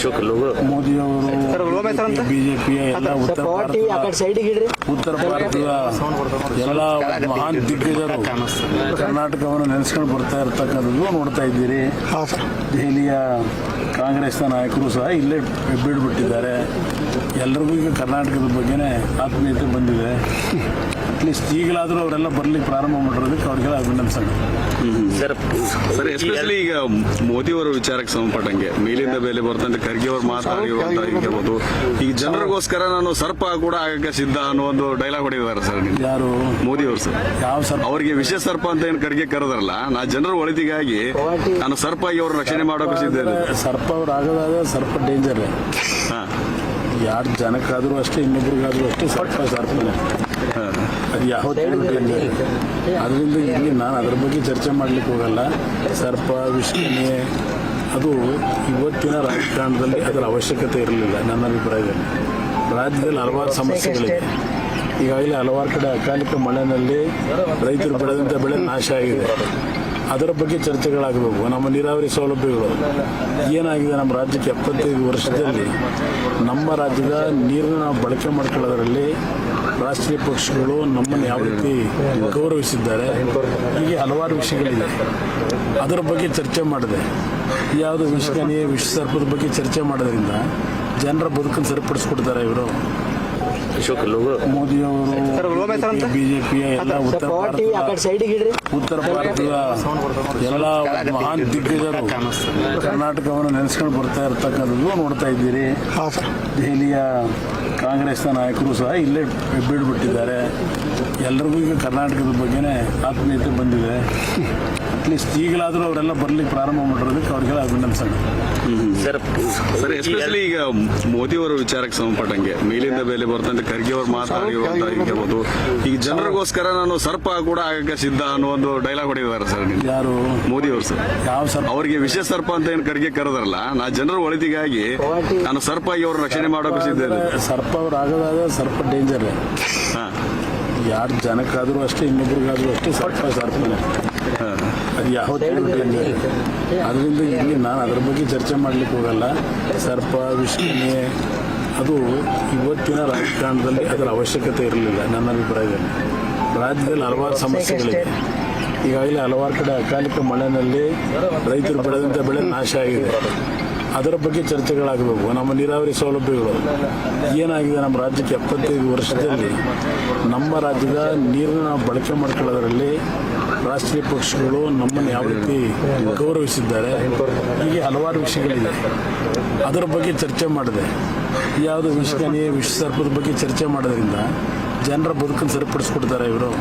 Ashok logo. Modi ಅವರು BJP ಎಲ್ಲ ಉತ್ತರ ಭಾರತದ ಇಡ್ರಿ. ಉತ್ತರ ಭಾರತದ ಎಲ್ಲ ಮಹಾನ್ ದಿಗ್ಗಜರು ಕರ್ನಾಟಕವನ್ನು ನೆನೆಸ್ಕೊಂಡು ಬರ್ತಾ ಇರ್ತಕ್ಕಂಥದ್ದು ನೋಡ್ತಾ ಇದ್ದೀರಿ. ದೆಹಲಿಯ ಕಾಂಗ್ರೆಸ್ನ ನಾಯಕರು ಸಹ ಇಲ್ಲೇ ಬೀಳ್ಬಿಟ್ಟಿದ್ದಾರೆ ಎಲ್ರಿಗೂ ಈಗ ಕರ್ನಾಟಕದ ಬಗ್ಗೆನೇ ಆತ್ಮೀಯತೆ ಬಂದಿದೆ. ಅಟ್ಲೀಸ್ಟ್ ಈಗಲಾದರೂ ಅವರೆಲ್ಲ ಬರ್ಲಿಕ್ಕೆ ಪ್ರಾರಂಭ ಮಾಡಿರೋದಕ್ಕೆ ಅವ್ರಿಗೆಲ್ಲ ಅಭಿನಂದಿಸೋಣ ಸರ್ ಸರ್ ಎಸ್ಪೆಷಲಿ ಈಗ ಮೋದಿ ಅವರ ವಿಚಾರಕ್ಕೆ ಸಂಬಂಧಪಟ್ಟಂಗೆ ಮೇಲಿಂದ ಮೇಲೆ ಬರ್ತಂತೆ ಖರ್ಗೆ ಅವರು ಮಾತಾಡಿರುವಂತ ಈಗ ಜನರಿಗೋಸ್ಕರ ನಾನು ಸರ್ಪ ಕೂಡ ಆಗಕ್ಕೆ ಸಿದ್ಧ ಅನ್ನೋ ಒಂದು ಡೈಲಾಗ್ ಹೊಡೆದಿದ್ದಾರೆ ಸರ್ ಯಾರು? ಮೋದಿ ಅವರು ಸರ್. ಯಾವ ಸರ್ ಅವರಿಗೆ ವಿಷಯ ಸರ್ಪ ಅಂತ ಏನು ಖರ್ಗೆ ಕರೆದ್ರಲ್ಲ ನಾ ಜನರ ಒಳಿತಿಗಾಗಿ ನಾನು ಸರ್ಪ ಆಗಿ ಅವ್ರ ರಕ್ಷಣೆ ಮಾಡೋಕೆ ಸಿದ್ಧ ಸರ್ಪ ಅವ್ರು ಆಗೋದಾಗ ಸರ್ಪ ಡೇಂಜರ್ ಹಾ. ಯಾರು ಜನಕ್ಕಾದರೂ ಅಷ್ಟೇ ಇನ್ನೊಬ್ರಿಗಾದ್ರೂ ಅಷ್ಟೇ ಸರ್ಪ ಸರ್ಪನೆ. ಅದು ಯಾವ ಅದರಿಂದ ಇಲ್ಲಿ ನಾನು ಅದ್ರ ಬಗ್ಗೆ ಚರ್ಚೆ ಮಾಡ್ಲಿಕ್ಕೆ ಹೋಗಲ್ಲ. ಸರ್ಪ ವಿಷ್ಣು ಅದು ಇವತ್ತಿನ ರಾಜಕಾರಣದಲ್ಲಿ ಅದರ ಅವಶ್ಯಕತೆ ಇರಲಿಲ್ಲ ನನ್ನ ಅಭಿಪ್ರಾಯದಲ್ಲಿ. ರಾಜ್ಯದಲ್ಲಿ ಹಲವಾರು ಸಮಸ್ಯೆಗಳಿವೆ. ಈಗಾಗಲೇ ಹಲವಾರು ಕಡೆ ಅಕಾಲಿಕ ಮಳೆನಲ್ಲಿ ರೈತರು ಬೆಳೆದಂಥ ಬೆಳೆ ನಾಶ ಆಗಿದೆ. ಅದರ ಬಗ್ಗೆ ಚರ್ಚೆಗಳಾಗಬೇಕು. ನಮ್ಮ ನೀರಾವರಿ ಸೌಲಭ್ಯಗಳು ಏನಾಗಿದೆ ನಮ್ಮ ರಾಜ್ಯಕ್ಕೆ ಎಪ್ಪತ್ತೈದು ವರ್ಷದಲ್ಲಿ ನಮ್ಮ ರಾಜ್ಯದ ನೀರನ್ನು ನಾವು ಬಳಕೆ ಮಾಡ್ಕೊಳ್ಳೋದ್ರಲ್ಲಿ ರಾಷ್ಟ್ರೀಯ ಪಕ್ಷಗಳು ನಮ್ಮನ್ನು ಯಾವ ರೀತಿ ಗೌರವಿಸಿದ್ದಾರೆ ಹೀಗೆ ಹಲವಾರು ವಿಷಯಗಳಿದೆ ಅದರ ಬಗ್ಗೆ ಚರ್ಚೆ ಮಾಡಿದೆ. ಯಾವುದು ವಿಷಕನಿ ವಿಷ ಸರ್ಪದ ಬಗ್ಗೆ ಚರ್ಚೆ ಮಾಡೋದ್ರಿಂದ ಜನರ ಬದುಕನ್ನು ಸರಿಪಡಿಸ್ಕೊಡ್ತಾರೆ ಇವರು. ಅಶೋಕ್ ಲೋಗೋ. ಮೋದಿ ಅವರು ಬಿಜೆಪಿಯ ಎಲ್ಲ ಉತ್ತರ ಭಾರತದ ಉತ್ತರ ಭಾರತದ ಎಲ್ಲ ಮಹಾನ್ ದಿಗ್ಗಜರು ಕರ್ನಾಟಕವನ್ನು ನೆನೆಸ್ಕೊಂಡು ಬರ್ತಾ ಇರ್ತಕ್ಕಂಥದ್ದು ನೋಡ್ತಾ ಇದ್ದೀರಿ. ದೆಹಲಿಯ ಕಾಂಗ್ರೆಸ್ನ ನಾಯಕರು ಸಹ ಇಲ್ಲೇ ಬೀಳ್ಬಿಟ್ಟಿದ್ದಾರೆ ಎಲ್ಲರಿಗೂ ಈಗ ಕರ್ನಾಟಕದ ಬಗ್ಗೆನೇ ಆತ್ಮೀಯತೆ ಬಂದಿದೆ. ಅಟ್ಲೀಸ್ಟ್ ಈಗಲಾದರೂ ಅವರೆಲ್ಲ ಬರ್ಲಿಕ್ಕೆ ಪ್ರಾರಂಭ ಮಾಡಿರೋದಕ್ಕೆ ಅವ್ರಿಗೆಲ್ಲ ಅಭಿನಂದಿಸೋಣ ಸರ್ ಎಸ್ಪೆಷಲಿ ಈಗ ಮೋದಿ ಅವರ ವಿಚಾರಕ್ಕೆ ಸಂಬಂಧಪಟ್ಟಂಗೆ ಮೇಲಿಂದ ಮೇಲೆ ಬರ್ತಂತೆ ಖರ್ಗೆ ಅವರು ಮಾತಾಡಿರುವಂತ ಈಗ ಜನರಿಗೋಸ್ಕರ ನಾನು ಸರ್ಪ ಕೂಡ ಆಗಕ್ಕೆ ಸಿದ್ಧ ಅನ್ನೋ ಒಂದು ಡೈಲಾಗ್ ಹೊಡೆದಿದ್ದಾರೆ ಸರ್. ಯಾರು? ಮೋದಿ ಅವರು ಸರ್. ಯಾವ ಸರ್ ಅವರಿಗೆ ವಿಶೇಷ ಸರ್ಪ ಅಂತ ಏನು ಖರ್ಗೆ ಕರೆದ್ರಲ್ಲ ನಾ ಜನರ ಒಳಿತಿಗಾಗಿ ನಾನು ಸರ್ಪ ಆಗಿ ಅವ್ರ ರಕ್ಷಣೆ ಮಾಡೋಕೆ ಸಿದ್ಧ ಸರ್ಪ ಅವ್ರು ಆಗದಾಗ ಸರ್ಪ ಡೇಂಜರ್ ಹಾ. ಯಾರು ಜನಕ್ಕಾದ್ರೂ ಅಷ್ಟೇ ಇನ್ನೊಬ್ರಿಗಾದ್ರೂ ಅಷ್ಟೇ ಸರ್ಪ ಸರ್ಪ ಹಾ. ಅದು ಯಾವ ಡೇಂಜರ್ ಅದರಿಂದ ಇಲ್ಲಿ ನಾನು ಅದ್ರ ಬಗ್ಗೆ ಚರ್ಚೆ ಮಾಡ್ಲಿಕ್ಕೆ ಹೋಗಲ್ಲ. ಸರ್ಪ ವಿಷಯನೇ ಅದು ಇವತ್ತಿನ ರಾಜಕಾರಣದಲ್ಲಿ ಅದರ ಅವಶ್ಯಕತೆ ಇರಲಿಲ್ಲ ನನ್ನ ಅಭಿಪ್ರಾಯದಲ್ಲಿ. ರಾಜ್ಯದಲ್ಲಿ ಹಲವಾರು ಸಮಸ್ಯೆಗಳಿವೆ. ಈಗಾಗಲೇ ಹಲವಾರು ಕಡೆ ಅಕಾಲಿಕ ಮಳೆನಲ್ಲಿ ರೈತರು ಬೆಳೆದಂಥ ಬೆಳೆ ನಾಶ ಆಗಿದೆ. ಅದರ ಬಗ್ಗೆ ಚರ್ಚೆಗಳಾಗಬೇಕು. ನಮ್ಮ ನೀರಾವರಿ ಸೌಲಭ್ಯಗಳು ಏನಾಗಿದೆ? ನಮ್ಮ ರಾಜ್ಯಕ್ಕೆ ಎಪ್ಪತ್ತೈದು ವರ್ಷದಲ್ಲಿ ನಮ್ಮ ರಾಜ್ಯದ ನೀರನ್ನು ಬಳಕೆ ಮಾಡ್ಕೊಳ್ಳೋದರಲ್ಲಿ ರಾಷ್ಟ್ರೀಯ ಪಕ್ಷಗಳು ನಮ್ಮನ್ನು ಯಾವ ರೀತಿ ಗೌರವಿಸಿದ್ದಾರೆ? ಹೀಗೆ ಹಲವಾರು ವಿಷಯಗಳಿದೆ ಅದರ ಬಗ್ಗೆ ಚರ್ಚೆ ಮಾಡಿದೆ. ಯಾವುದು ವಿಷಕನಿ ವಿಶ್ವ ಸರ್ಪದ ಬಗ್ಗೆ ಚರ್ಚೆ ಮಾಡೋದ್ರಿಂದ ಜನರ ಬದುಕನ್ನು ಸರಿಪಡಿಸ್ಕೊಡ್ತಾರೆ ಇವರು.